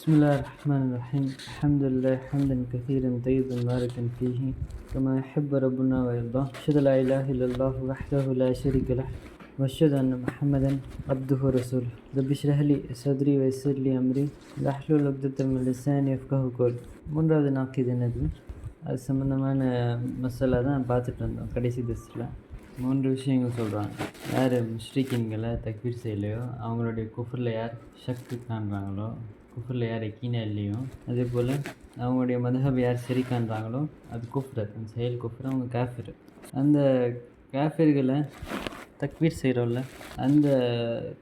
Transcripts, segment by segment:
بسم الله الرحمن الرحيم. الحمد لله حمدا كثيرا طيبا مباركا فيه. كما يحب ربنا ويرضاه. أشهد لا إله إلا الله وحده لا شريك له. وأشهد أن محمدا عبده ورسوله. رب اشرح لي صدري ويسر لي أمري. واحلل عقدة من لساني يفقهوا قولي. மூன்றாவது நாக்கு இது என்னது? அது சம்மந்தமான மசாலா தான் பார்த்துட்டு இருந்தோம் கடைசி திசையில் மூன்று விஷயங்கள் சொல்கிறாங்க யார் முஸ்ரீக்கின்களை தக்வீர் செய்யலையோ? அவங்களுடைய குஃபரில் யார் சக்தி காண்பாங்களோ? குஃபரில் யார் எக்கீனா இல்லையோ அதே போல் அவங்களுடைய மதஹப் யார் சரி அது குஃப்ர் அந்த செயல் குஃப்ர் அவங்க காஃபிர். அந்த கேஃபிர்களை தக்வீர் செய்கிறோம்ல அந்த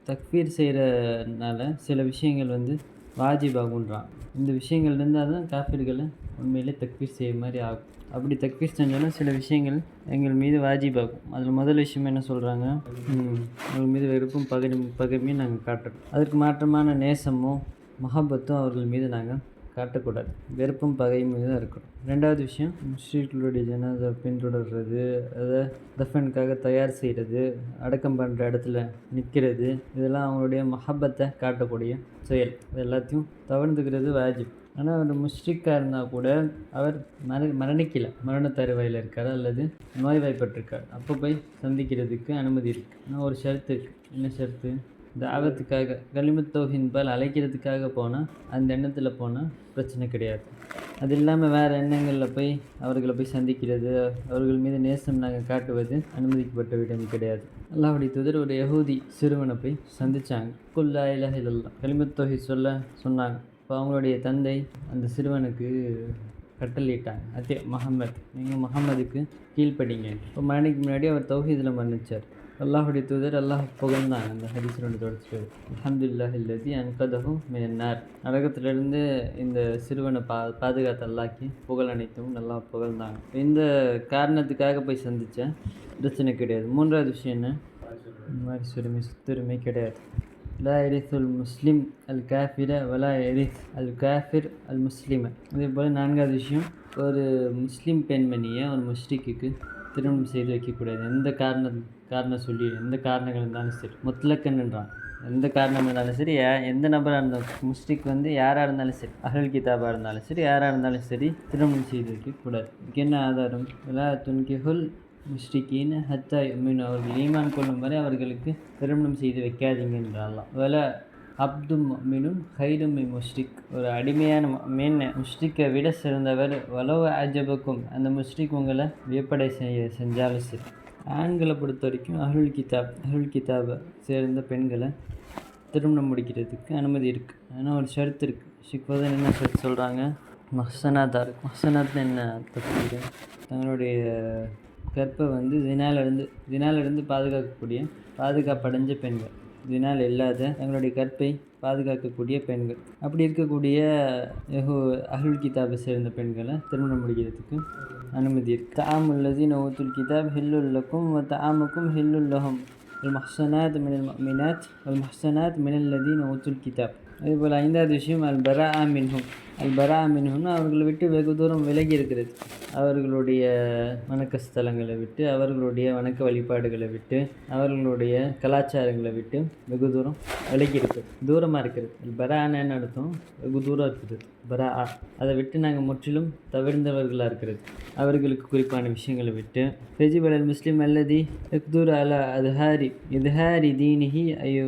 தக்வீர் செய்கிறனால சில விஷயங்கள் வந்து வாஜிபாகுன்றான். இந்த விஷயங்கள் இருந்தால் தான் காஃபிர்களை உண்மையிலே தக்வீர் செய்ய மாதிரி ஆகும். அப்படி தக்வீர் செஞ்சாலும் சில விஷயங்கள் எங்கள் மீது வாஜிபாகும். அதில் முதல் விஷயம் என்ன சொல்கிறாங்க எங்கள் மீது வெறுப்பும் பகை பகைமையும் நாங்கள் காட்டுறோம். அதற்கு மாற்றமான நேசமும் மகாபத்தும் அவர்கள் மீது நாங்கள் காட்டக்கூடாது. வெறுப்பும் பகையும் மீது தான் இருக்கணும். ரெண்டாவது விஷயம் முஸ்லீம்களுடைய ஜனாதை பின்தொடர்றது அதை தஃபனுக்காக தயார் செய்கிறது அடக்கம் பண்ணுற இடத்துல நிற்கிறது இதெல்லாம் அவங்களுடைய மகாபத்தை காட்டக்கூடிய செயல். இது எல்லாத்தையும் தவிர்த்துக்கிறது வாஜிப். ஆனால் அவர் முஷ்ரிக்காக இருந்தால் கூட அவர் மர மரணிக்கலை. மரண தருவாயில் இருக்கார்? அல்லது நோய்வாய்ப்பட்டிருக்கார் அப்போ போய் சந்திக்கிறதுக்கு அனுமதி இருக்குது ஆனால் ஒரு ஷர்த்து இருக்குது என்ன ஷர்த்து? தாவத்துக்காக கலிமத் தௌஹின்பால் அழைக்கிறதுக்காக போனால் அந்த எண்ணத்தில் போனால் பிரச்சனை கிடையாது. அது இல்லாமல் வேறு எண்ணங்களில் போய் அவர்களை போய் சந்திக்கிறது அவர்கள் மீது நேசம் நாங்கள் காட்டுவது அனுமதிக்கப்பட்ட விடம் கிடையாது. அல்லாஹுடைய துதர் ஒரு யகூதி சிறுவனை போய் சந்தித்தாங்க குல்லா இலஹ இல்லல்லா கலிமத் சொல்ல சொன்னாங்க. இப்போ அவங்களுடைய தந்தை அந்த சிறுவனுக்கு கட்டளையிட்டாங்க. அதே மஹம்மத் நீங்கள் முகம்மதுக்கு கீழ்ப்படிங்க. இப்போ மரணிக்கு முன்னாடி அவர் தௌஹீதில் மன்னிச்சார். அல்லாஹுடைய தூதர் அல்லாஹ் புகழ்ந்தாங்க அந்த ஹரிசனோட தொடர்ச்சி அஹமதுல்லா இல்லதி அன்கதஹும் மினார் நரகத்திலிருந்து இந்த சிறுவனை பா பாதுகாத்து அல்லாக்கி புகழ் அனைத்தும் நல்லா புகழ்ந்தாங்க இந்த காரணத்துக்காக போய் சந்தித்தேன் பிரச்சனை கிடையாது. மூன்றாவது விஷயம் என்ன? இந்த மாதிரி சுரிமை சுத்துரிமை கிடையாது. லா எரிசுல் முஸ்லீம் அல் காஃபிர வலா எரிஸ் அல் காஃபிர் அல் முஸ்லீமை. அதே போல் நான்காவது விஷயம் ஒரு முஸ்லீம் பெண்மணியை ஒரு முஷ்ரிக்கு திருமணம் செய்து வைக்கக்கூடாது. எந்த காரணம் காரணம் சொல்லி எந்த காரணங்கள் இருந்தாலும் சரி. முத்லக்கன்ன்றான் எந்த காரணம் இருந்தாலும் சரி எந்த நபராக இருந்தாலும் முஸ்டிக் வந்து யாராக இருந்தாலும் சரி. அகல் கிதாபாக இருந்தாலும் சரி யாராக இருந்தாலும் சரி திருமணம் செய்து வைக்கக்கூடாது. இதுக்கு என்ன ஆதாரம்? எல்லா துன்கிஹுல் முஸ்ரிக்கின்னு ஹத்தா மீன் அவர்கள் ஈமான் கொள்ளும் வரை அவர்களுக்கு திருமணம் செய்து வைக்காதீங்கன்றாலாம் வில அப்தும் மீனும் ஹைரும் முஷ்ரிக். ஒரு அடிமையான மீன் முஷ்ரிக்கை விட சிறந்தவர். வலவ அஜபக்கும் அந்த முஷ்ரிக் உங்களை வியப்படை செய்ய செஞ்சாலும் சரி ஆண்களை பொறுத்த வரைக்கும் அருள் கிதாப் அருள் கிதாபை சேர்ந்த பெண்களை திருமணம் முடிக்கிறதுக்கு அனுமதி இருக்குது ஆனால் ஒரு ஷர்த் இருக்குது ஷிக்வதன் என்ன ஷர்த் சொல்கிறாங்க மஹசனாத்தாக இருக்கு. மஹசனாத்னு என்ன தப்பு தங்களுடைய கற்பை வந்து தினாலிருந்து தினாலிருந்து பாதுகாக்கக்கூடிய பாதுகாப்படைஞ்ச பெண்கள். தினால் இல்லாத தங்களுடைய கற்பை பாதுகாக்கக்கூடிய பெண்கள் அப்படி இருக்கக்கூடிய யஹோ அஹுல் கிதாபை சேர்ந்த பெண்களை திருமணம் முடிக்கிறதுக்கு அனுமதி இருக்கு தாம் உள்ளது நோத்துல் கிதாப் ஹில்லுல்லக்கும் தாமுக்கும் ஹில்லுல்லஹம் المحصنات من المؤمنات والمحصنات من الذين أوتوا الكتاب அதேபோல் ஐந்தாவது விஷயம் அல் பரா மின்ஹும் அல் அவர்களை விட்டு வெகு தூரம் விலகி இருக்கிறது. அவர்களுடைய வணக்க ஸ்தலங்களை விட்டு அவர்களுடைய வணக்க வழிபாடுகளை விட்டு அவர்களுடைய கலாச்சாரங்களை விட்டு வெகு தூரம் விலகி இருக்குது தூரமாக இருக்கிறது. அல் என்ன அர்த்தம்? வெகு தூரம் இருக்குது. பரா அதை விட்டு நாங்கள் முற்றிலும் தவிர்ந்தவர்களாக இருக்கிறது. அவர்களுக்கு குறிப்பான விஷயங்களை விட்டு ஃபெஜிபல் அல் முஸ்லீம் அல்லதி இக்தூர் அலா அதுஹாரி இதுஹாரி தீனிஹி ஐயோ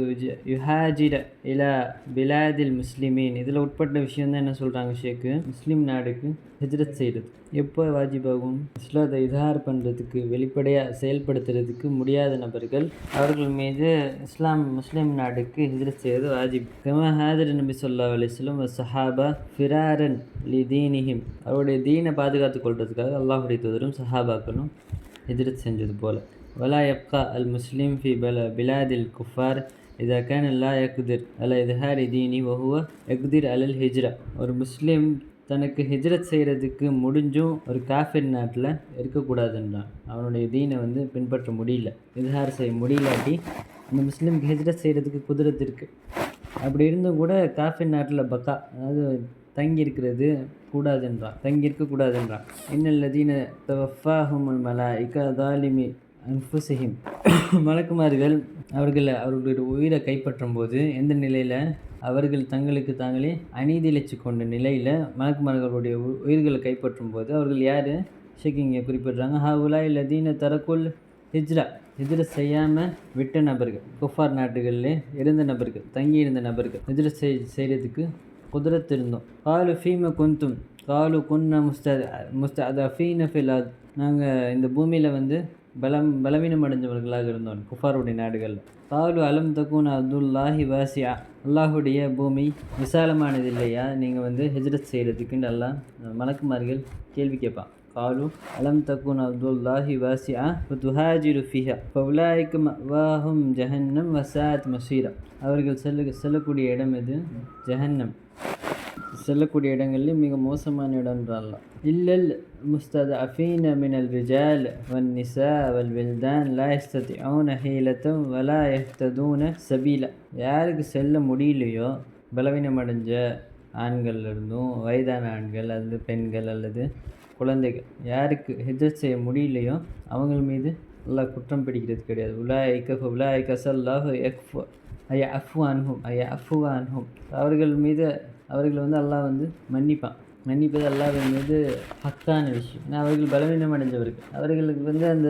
யுஹாஜிர இலா பிலாதில் முஸ்லிமீன். இதில் உட்பட்ட விஷயம் தான் என்ன சொல்கிறாங்க ஷேக்கு? முஸ்லீம் நாடுக்கு ஹிஜ்ரத் செய்கிறது எப்போ வாஜிபாகும் இஸ்லாத்தை இதார் பண்ணுறதுக்கு வெளிப்படையாக செயல்படுத்துறதுக்கு முடியாத நபர்கள் அவர்கள் மீது இஸ்லாம் முஸ்லீம் நாடுக்கு ஹிஜ்ரத் செய்வது வாஜிப். கமா ஹாதர் நபி சொல்லா அலிஸ்லம் சஹாபா ஃபிராரன் லி தீனிஹிம். அவருடைய தீனை பாதுகாத்து கொள்றதுக்காக அல்லாஹுடைய தூதரும் சஹாபாக்களும் ஹிஜ்ரத் செஞ்சது போல். வலா எப்கா அல் முஸ்லீம் ஃபி பல பிலாதில் குஃபார் இதா கேன் அல்லா யக்திர் அல இதுஹார் இதீனி வஹுவ யக்திர் அலல் ஹிஜ்ரா. ஒரு முஸ்லீம் தனக்கு ஹிஜ்ரத் செய்கிறதுக்கு முடிஞ்சும் ஒரு காஃபிர் நாட்டில் இருக்கக்கூடாதுன்றான். அவனுடைய தீனை வந்து பின்பற்ற முடியல. இዝஹார் செய்ய முடியலாட்டி அந்த முஸ்லீம்க்கு ஹிஜ்ரத் செய்கிறதுக்கு குதிரத்து இருக்குது அப்படி இருந்தும் கூட காஃபிர் நாட்டில் பக்கா அதாவது தங்கி இருக்கிறது கூடாதுன்றான். தங்கி இருக்கக்கூடாதுன்றான் இன்னல்லதீன தவஃபாஹுமுல் மலா இக்கா தாலிமி அன்புசிஹிம் மலக்குமார்கள் அவர்களை அவர்களுடைய உயிரை கைப்பற்றும் போது எந்த நிலையில் அவர்கள் தங்களுக்கு தாங்களே அநீதி இழைச்சி கொண்ட நிலையில் மலக்குமார்களுடைய உ- உயிர்களை கைப்பற்றும் போது அவர்கள் யார்? ஷேக் இங்கே குறிப்பிடுறாங்க. ஹவுலா இல்லதீன தரக்குல் ஹிஜ்ரா. ஹிஜ்ரா செய்யாமல் விட்ட நபர்கள் குஃபார் நாடுகளில் இருந்த நபர்கள் தங்கி இருந்த நபர்கள் ஹிஜ்ரா செய் செய்கிறதுக்கு குதிரத்து இருந்தோம். காலு ஃபீம குந்தும் காலு குன்ன முஸ்த ஃபீன ஃபிலாத் நாங்கள் இந்த பூமியில் வந்து பலம் பலவீனம் அடைஞ்சவர்களாக இருந்தோம் குஃபாருடைய நாடுகளில். காலு அலம் தகுன் அப்துல்லாஹி வாசியா. அல்லாஹுடைய பூமி விசாலமானது இல்லையா நீங்கள் வந்து ஹெஜ்ரத் செய்கிறதுக்கு நல்லா மலக்குமார்கள் கேள்வி கேட்பான். காலு அலம் தக்குன் அப்துல்லாஹி வாசியா துஹாஜிரு ஃபிஹா பவுலாய்க்கு வாஹும் ஜஹன்னம் வசாத் மசீரா அவர்கள் செல்லு செல்லக்கூடிய இடம் இது ஜஹன்னம். செல்லக்கூடிய இடங்களில் மிக மோசமான இடம்ன்றால் இல்லல் முஸ்தத் அஃபீன மினல் ரிஜால் வன் நிசா வல் வில்தான் லா யஸ்ததிஊன ஹீலத்தம் வலா எஹ்ததூன சபீல. யாருக்கு செல்ல முடியலையோ பலவீனம் அடைஞ்ச ஆண்கள் இருந்தும் வயதான ஆண்கள் அல்லது பெண்கள் அல்லது குழந்தைகள் யாருக்கு ஹிஜ்ரத் செய்ய முடியலையோ அவங்கள் மீது நல்லா குற்றம் பிடிக்கிறது கிடையாது. உலாய்க்க உலாய்க்க சல்லாஹு எஃப் ஐயா அஃப்வான்ஹும் ஐயா அஃப்வான்ஹும் அவர்கள் மீது அவர்கள் வந்து அல்லாஹ் வந்து மன்னிப்பான். மன்னிப்பது அல்லாஹ் வந்து ஹக்கான விஷயம். ஏன்னா அவர்கள் பலவீனம் அடைஞ்சவர்கள். அவர்களுக்கு வந்து அந்த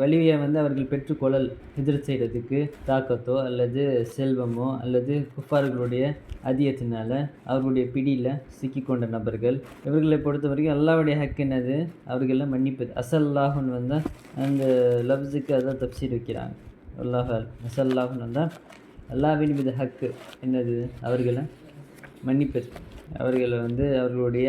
வலியை வந்து அவர்கள் பெற்றுக்கொள்ளல். எதிர் செய்கிறதுக்கு தாக்கத்தோ அல்லது செல்வமோ அல்லது குஃபார்களுடைய அதியத்தினால அவர்களுடைய பிடியில் சிக்கிக்கொண்ட நபர்கள். இவர்களை பொறுத்த வரைக்கும் அல்லாவுடைய ஹக் என்னது? அவர்களை மன்னிப்பது. அசல்லாஹுன்னு வந்தால் அந்த லப்ஸுக்கு அதான் தப்சீர் வைக்கிறாங்க. அல்லாஹால் அசல்லாஹுன்னு வந்தால் அல்லாவின் மீது ஹக்கு என்னது? அவர்களை மன்னிப்பது. அவர்களை வந்து அவர்களுடைய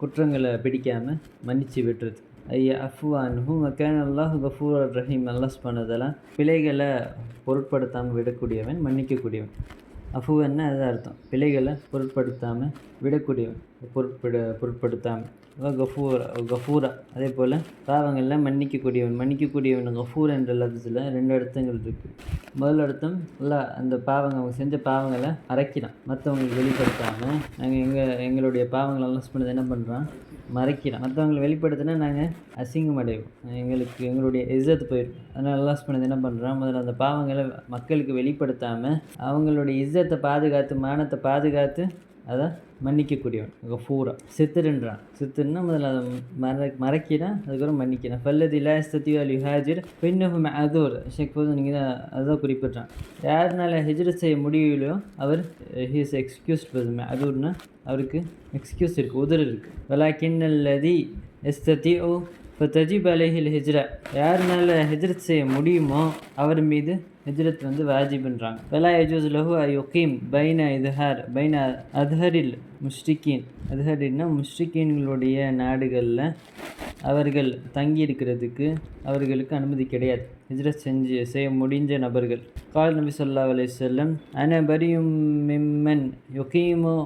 குற்றங்களை பிடிக்காமல் மன்னிச்சு விட்டுறது ஐயா அஃப்வான்ஹும் மக்கான் அல்லாஹ் கஃபூர் ரஹீம். அல்லாஸ் பண்ணதெல்லாம் பிழைகளை பொருட்படுத்தாமல் விடக்கூடியவன் மன்னிக்கக்கூடியவன். அஃபுவன்னா அதுதான் அர்த்தம். பிழைகளை பொருட்படுத்தாமல் விடக்கூடியவன் பொருட்பட பொருட்படுத்தாமல் கஃபூர் கஃபூரா. அதே போல் பாவங்கள்லாம் மன்னிக்கக்கூடியவன் மன்னிக்கக்கூடியவன் கஃபூர் என்ற லஃப்ஸில் ரெண்டு அர்த்தங்கள் இருக்குது முதல் அர்த்தம் இல்லை அந்த பாவங்க அவங்க செஞ்ச பாவங்களை மறைக்கிறான். மற்றவங்களுக்கு வெளிப்படுத்தாமல் நாங்கள் எங்கள் எங்களுடைய பாவங்களை எல்லாம் பண்ணது என்ன பண்ணுறோம் மறைக்கிறான். மற்றவங்களை வெளிப்படுத்தினா நாங்கள் அசிங்கம் அடைவோம். எங்களுக்கு எங்களுடைய இஸ்ஸத்து போயிடும். அதனால் அல்லாஹ் பண்ணது என்ன பண்ணுறோம் முதல்ல அந்த பாவங்களை மக்களுக்கு வெளிப்படுத்தாமல் அவங்களுடைய இஸ்ஸத்தை பாதுகாத்து மானத்தை பாதுகாத்து அதை மன்னிக்கக்கூடியவன். கஃபூரா சித்திரன்றான். சித்திரன்னா முதல்ல அதை மற மறைக்கிறான் அதுக்கப்புறம் மன்னிக்கிறான். ஃபல்லதி லா ஸ்தத்தியு அல் யுஹாஜிர் பின்னஹும் ஒரு ஷேக் போது நீங்கள் தான் அதுதான் குறிப்பிட்றான். யாருனால ஹிஜ்ரத் செய்ய முடியலையோ அவர் ஹீஸ் எக்ஸ்கியூஸ்ட் பஸ் அதூர்னா அவருக்கு எக்ஸ்கியூஸ் இருக்குது உதர் இருக்குது வலாக்கின் அல்லதி ஓ இப்போ தஜிப் அலைஹில் ஹிஜ்ரா. யாருனால ஹிஜ்ரத் செய்ய முடியுமோ அவர் மீது ஹிஜ்ரத் வந்து வாஜிப்ன்றாங்க. வலா யஜூஸ் லஹு யுகீம் பைன இதுஹார் பைன அத்ஹரில் முஷ்ரிகீன். அத்ஹரின்னா முஷ்ரிகீன்களுடைய நாடுகளில் அவர்கள் தங்கி இருக்கிறதுக்கு அவர்களுக்கு அனுமதி கிடையாது. ஹிஜ்ரத் செஞ்சு செய்ய முடிஞ்ச நபர்கள். கால் நபி சொல்லா அலை செல்லம் அன பரியும் மிம்மன் யொகீமோ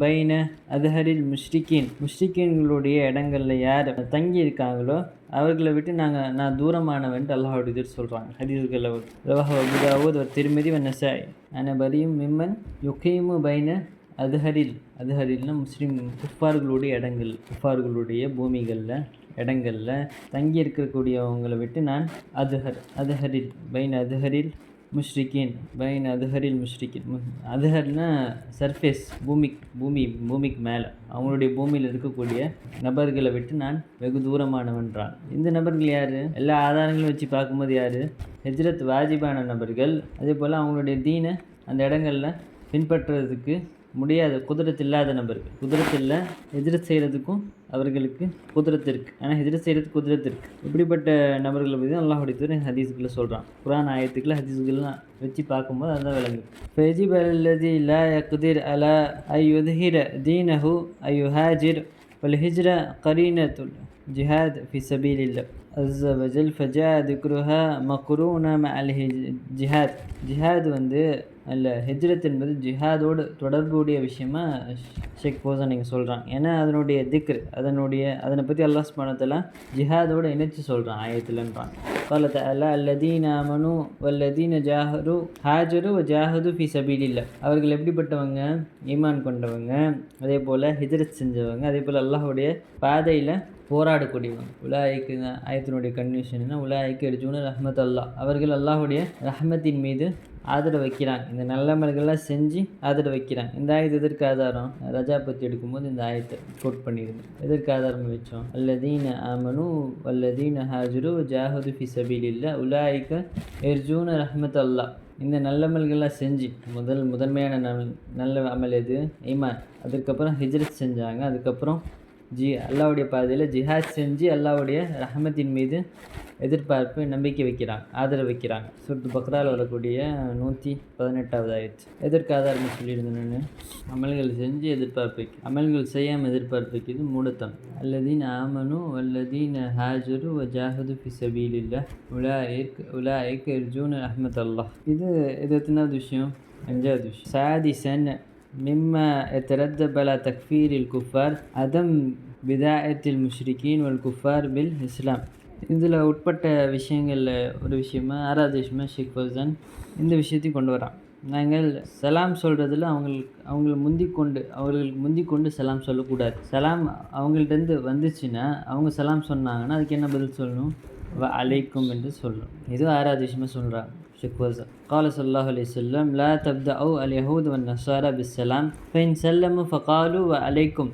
பைன அதுஹரில் முஷ்ரிகீன் முஷ்டிக்கின்களுடைய இடங்களில் யார் தங்கி இருக்காங்களோ அவர்களை விட்டு நாங்கள் நான் தூரமானவன்ட்டு அல்லாஹோட இது சொல்கிறாங்க ஹரிதர்கள் ரவாஹ் அபுதாவூத் ஒரு திருமதி வன்னசாய் அனபரியும் மிம்மன் யுகீமு பைன அதுஹரில். அதுஹரில்னா முஸ்லீம் குஃபார்களுடைய இடங்கள் குஃபார்களுடைய பூமிகளில் இடங்களில் தங்கி இருக்கக்கூடியவங்களை விட்டு நான் அதுஹர் அதுஹரில் பைன் அதுஹரில் முஷ்ரிகின் பைன் அதுஹரில் முஷ்ரிகின். அதுஹர்னா சர்ஃபேஸ் பூமி பூமி பூமிக்கு மேலே. அவங்களுடைய பூமியில் இருக்கக்கூடிய நபர்களை விட்டு நான் வெகு தூரமானவன்றான் இந்த நபர்கள் யார்? எல்லா ஆதாரங்களும் வச்சு பார்க்கும்போது யார்? ஹெஜ்ரத் வாஜிபான நபர்கள். அதே போல் அவங்களுடைய தீனை அந்த இடங்களில் பின்பற்றுறதுக்கு முடியாது. குதிரத்து இல்லாத நபருக்கு குதிரத்து இல்லை எதிர் செய்கிறதுக்கும் அவர்களுக்கு குதிரத்து இருக்குது ஆனால் எதிர் செய்கிறதுக்கு குதிரத்து இருக்குது இப்படிப்பட்ட நபர்களை பற்றி தான் அல்லாஹ் அடித்தூர் ஹதீஸுக்குள்ளே சொல்கிறான் குரான் ஆயத்துக்களை ஹதீஸுக்கெல்லாம் வச்சு பார்க்கும்போது அதுதான் விளங்கு. ஃபெஜிப் அல்லதி லா யக்திர் அலா ஐ யுத்ஹிர தீனஹு ஐ யுஹாஜிர் வல் ஹிஜ்ர கரீனத்துல் ஜிஹாத் ஃபி சபீல் இல்லை وجل فجاء ذكرها مقرونة مع الجهاد ஜிஹாத் வந்து அல்ல ஹிஜ்ரத் என்பது ஜிஹாதோடு தொடர்புடைய விஷயமா ஷேக் போசன் நீங்கள் சொல்கிறாங்க ஏன்னா அதனுடைய திக்ர் அதனுடைய அதனை பற்றி அல்லாஹ் ஸ்மானத்தில் ஜிஹாதோடு இணைச்சு சொல்கிறான் ஆயத்துலன்றான் قال تعالى الذين آمنوا والذين جاهدوا ஹாஜரு ஜாஹது ஃபி சபீலில்ல அவர்கள் எப்படிப்பட்டவங்க ஈமான் கொண்டவங்க அதே போல் ஹிஜ்ரத் செஞ்சவங்க அதே போல் அல்லாஹ்வுடைய பாதையில் போராடக்கூடியவங்க உலாய்க்கு ஆயத்தினுடைய என்ன? உலாய்க்கு அர்ஜுன ரஹ்மத் அல்லாஹ். அவர்கள் அல்லாஹுடைய ரஹ்மத்தின் மீது ஆதரவு வைக்கிறாங்க. இந்த நல்லமல்கள்லாம் செஞ்சு ஆதரவு வைக்கிறாங்க. இந்த ஆயத்து எதற்கு ஆதாரம்? ரஜா பற்றி எடுக்கும்போது இந்த ஆயத்தை கோட் பண்ணியிருந்தேன் எதற்கு ஆதாரம் வச்சோம்? அல்லதீன ஆமனு அல்லதீன ஹாஜரு ஜாஹது ஃபி இல்லை உலாய்க்க எர்ஜூன ரஹ்மத் அல்லாஹ். இந்த நல்லமல்கள்லாம் செஞ்சு முதல் முதன்மையான நல் நல்ல அமல் எது? ஈமான். அதுக்கப்புறம் ஹிஜ்ரத் செஞ்சாங்க. அதுக்கப்புறம் ஜி அல்லாவுடைய பாதையில் ஜிஹாத் செஞ்சு அல்லாவுடைய ரஹமத்தின் மீது எதிர்பார்ப்பு நம்பிக்கை வைக்கிறாங்க ஆதரவு வைக்கிறாங்க. சுருத்து பக்ரால் வரக்கூடிய நூற்றி பதினெட்டாவது ஆயிடுச்சு எதற்கு ஆதாரம் சொல்லியிருந்தேன் நான்? அமல்கள் செஞ்சு எதிர்பார்ப்பு வைக்க அமல்கள் செய்யாமல் எதிர்பார்ப்பு வைக்கிறது மூடத்தம் அல்லதீன் ஆமனு அல்லதீன் ஹாஜரு வ ஜாஹது ஃபி சபீலில்லா உலா ஏக் உலா ஏக் ஜூன் அஹமத் அல்லாஹ் இது இது எத்தனாவது விஷயம்? அஞ்சாவது விஷயம். சாதிசன் مما يترتب على تكفير الكفار عدم بداية المشركين والكفار بالإسلام இதில் உட்பட்ட விஷயங்களில் ஒரு விஷயமா ஆறாவது விஷயமா ஷேக் ஃபௌசான் இந்த விஷயத்தையும் கொண்டு வரான் நாங்கள் சலாம் சொல்கிறதுல அவங்களுக்கு அவங்கள முந்தி கொண்டு அவர்களுக்கு முந்தி கொண்டு சலாம் சொல்லக்கூடாது சலாம் அவங்கள்ட்டேருந்து வந்துச்சுன்னா அவங்க சலாம் சொன்னாங்கன்னா அதுக்கு என்ன பதில் சொல்லணும் வ அலைக்கும் என்று சொல்லணும் இது ஆறாவது விஷயமா சொல்கிறாங்க ஷேக் ஃபௌசான் قال صلى الله عليه وسلم لا تبدأوا اليهود والنصارى بالسلام فإن سلموا فقالوا وعليكم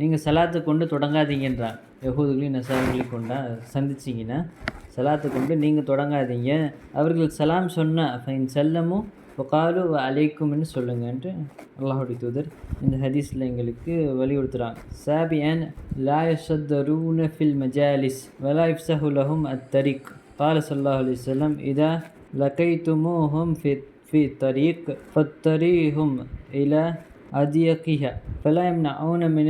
நீங்கள் சலாத்தை கொண்டு தொடங்காதீங்கன்றான் யகூதுகளையும் நசாரிகளையும் கொண்டா சந்திச்சிங்கன்னா சலாத்தை கொண்டு நீங்கள் தொடங்காதீங்க அவர்கள் சலாம் சொன்னால் ஃபைன் செல்லமும் ஒகாலு அலைக்கும்னு சொல்லுங்கன்ட்டு அல்லாஹுடைய தூதர் இந்த ஹதீஸில் எங்களுக்கு வலியுறுத்துகிறாங்க சாபியன் லா யஷத்தரூன ஃபில் மஜாலிஸ் வலா இஃப்சஹுலஹும் அத் தரிக் قال صلى الله عليه وسلم إذا لقيتموهم في في الطريق فاضطريهم إلى أضيقها. فلا يمنعون من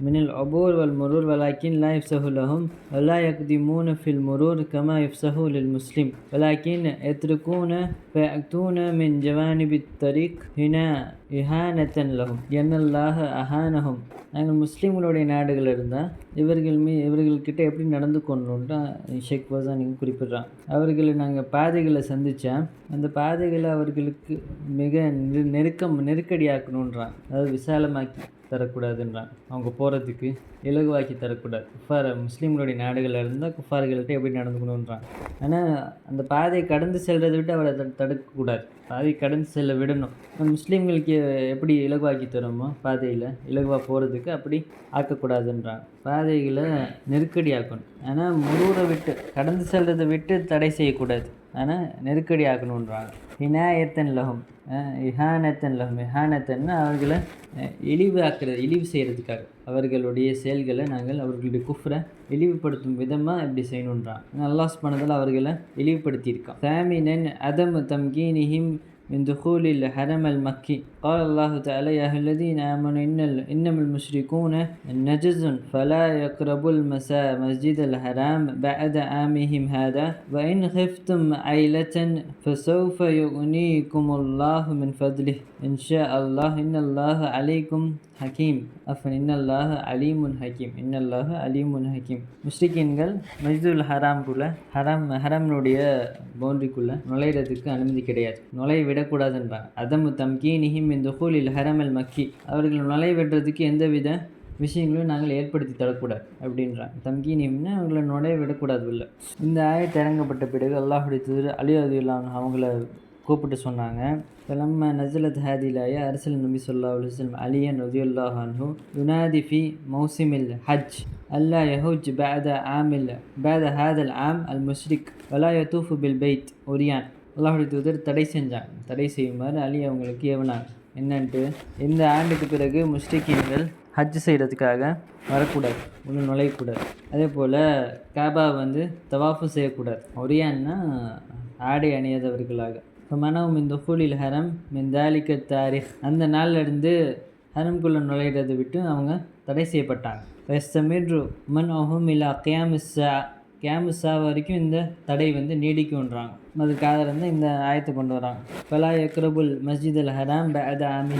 من العبور والمرور ولكن لا يفسح لهم ولا يقدمون في المرور كما يفسح للمسلم. ولكن يتركون فيأتون من جوانب الطريق هنا. இஹானத்தன் லஹும் என்னல்லாக அஹானஹும். நாங்கள் முஸ்லீம்களுடைய நாடுகள் இருந்தால் இவர்கள் மீ இவர்கள்கிட்ட எப்படி நடந்து கொள்ளணுன்ட்டு ஷேக் ஃபோசான் நீங்கள் குறிப்பிட்றான். அவர்களை நாங்கள் பாதைகளை சந்தித்தேன் அந்த பாதைகளை அவர்களுக்கு மிக நெருக்கம் நெருக்கடியாக்கணுன்றான். அதாவது விசாலமாக்கி. தரக்கூடாதுன்றான் அவங்க போகிறதுக்கு இலகுவாக்கி தரக்கூடாது. குஃபார் முஸ்லீம்களுடைய நாடுகளில் இருந்தால் குஃபார்கள்ட்ட எப்படி நடந்துக்கணுன்றான் ஆனால் அந்த பாதையை கடந்து செல்றதை விட்டு அவளை தடுக்கக்கூடாது. பாதையை கடந்து செல்ல விடணும். முஸ்லீம்களுக்கு எப்படி இலகுவாக்கி தரோமோ பாதையில் இலகுவாக போகிறதுக்கு அப்படி ஆக்கக்கூடாதுன்றான் பாதைகளை நெருக்கடியாக்கணும். ஆனால் முருகரை விட்டு கடந்து செல்றதை விட்டு தடை செய்யக்கூடாது. ஆனால் நெருக்கடி ஆக்கணுன்றாங்க. இனாயத்தன் லகம் இஹானத்தன் லகம் இஹானத்தன்னா அவர்களை இழிவு ஆக்கிறது இழிவு செய்கிறதுக்காக அவர்களுடைய செயல்களை நாங்கள் அவர்களுடைய குஃப்ரை இழிவுபடுத்தும் விதமாக இப்படி செய்யணுன்றான் அல்லாஹ் பண்ணதில் அவர்களை இழிவுபடுத்தியிருக்கான் சாமினன் அதம் தம்கீனிஹிம் من دخول الحرم المكي قال الله تعالى يا أيها الذين آمنوا إن إنما المشركون نجز فلا يقربوا المساء مسجد الحرام بعد عامهم هذا وإن خفتم عيلة فسوف يغنيكم الله من فضله இன்ஷா அல்லாஹ் இன்னல்லாஹ் அலைக்கும் ஹக்கீம் அஃபன் இன்னல்லாஹ் அலீமுன் ஹக்கீம் இன்னல்லாஹ் அலீமுன் ஹக்கீம் முஸ்லிக்கீன்கள் மஸ்ஜிதுல் ஹராம்குள்ளே ஹராம் ஹராம்னுடைய பவுண்டரிக்குள்ளே நுழையிறதுக்கு அனுமதி கிடையாது. நுழைய விடக்கூடாதுன்றாங்க. அதமு தம்கீனிஹிம் இந்த ஹூலில் ஹரம் அல் மக்கி. அவர்கள் நுழைய விடுறதுக்கு எந்தவித விஷயங்களும் நாங்கள் ஏற்படுத்தி தரக்கூடாது அப்படின்றாங்க. தம்கீனியம்னா அவங்கள நுழைய விடக்கூடாது இல்லை இந்த ஆயத்தை இறங்கப்பட்ட பிறகு அல்லாஹுடைய திரு அலி அதில்லான் அவங்கள கூப்பிட்டு சொன்னாங்க فلما نزلت هذه الآية أرسل النبي صلى الله عليه وسلم عليا رضي الله عنه ينادي في موسم الحج ألا يهج بعد عام بعد هذا العام المشرك ولا يطوف بالبيت ஒரியான் அல்லாஹுடைய தூதர் தடை செஞ்சாங்க தடை செய்யுமாறு அலி அவங்களுக்கு ஏவனாங்க என்னன்ட்டு இந்த ஆண்டுக்கு பிறகு முஸ்லிக்கீன்கள் ஹஜ் செய்கிறதுக்காக வரக்கூடாது உள்ள நுழையக்கூடாது அதே போல் காபா வந்து தவாஃபு செய்யக்கூடாது ஒரியான்னா ஆடை அணியாதவர்களாக இப்போ இந்த ஹூலில் ஹரம் மிந்தாலிக்க தாரிக். அந்த நாளிலிருந்து ஹரம்குள்ளே நுழையிறதை விட்டு அவங்க தடை செய்யப்பட்டாங்க. வெஸ்தமிட்ரு மன் அஹும் இல்லா கியாமிஸ்ஸா. கியாமிஸ்ஸா வரைக்கும் இந்த தடை வந்து நீடிக்கும்ன்றாங்க. அதுக்காக இருந்து இந்த ஆயத்தை கொண்டு வராங்க. ஃபலா எக்ரபுல் மஸ்ஜித் அல் ஹராம்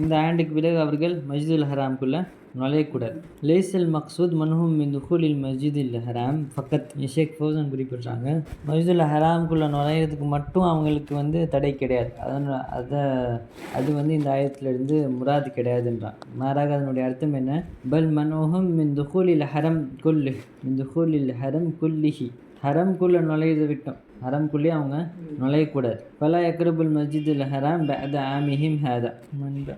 இந்த ஆண்டுக்கு பிறகு அவர்கள் மஸ்ஜிதுல் ஹராம்குள்ளே நுழையக்கூடாது லேசல் மக்சூத் மன்ஹூம் மின் துஹூலில் மஸ்ஜிதில் ஹராம். ஃபக்கத் ஷேக் ஃபௌசன் குறிப்பிட்றாங்க. மஸ்ஜிதுல் ஹராம்குள்ளே நுழையிறதுக்கு மட்டும் அவங்களுக்கு வந்து தடை கிடையாது. அதனால் அதை அது வந்து இந்த ஆயத்திலிருந்து முராது கிடையாதுன்றான். மாறாக அதனுடைய அர்த்தம் என்ன? பல் மனோகம் மின் துஹூலில் ஹரம் குல்லு. மின் துஹூலில் ஹரம் குல்லிஹி. ஹரம்குள்ளே நுழையது விட்டோம். ஹரம்குள்ளேயே அவங்க நுழையக்கூடாது. பல எக்ரபுல் மஸ்ஜிதுல் ஹராம் பஅத ஆமிஹிம் ஹாதா. மன்ப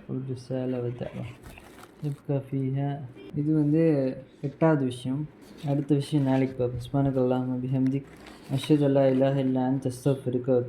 ரிசால வதவா இது வந்து எட்டாவது விஷயம். அடுத்த விஷயம் நாளைக்கு பார்ப்போம். ஸ்மானக் அல்லாஹ் பிஹம்திக் அஷ்ஹது அல்லா இலாஹ இல்லா அன்த. அஸ்தக்ஃபிருக்க வ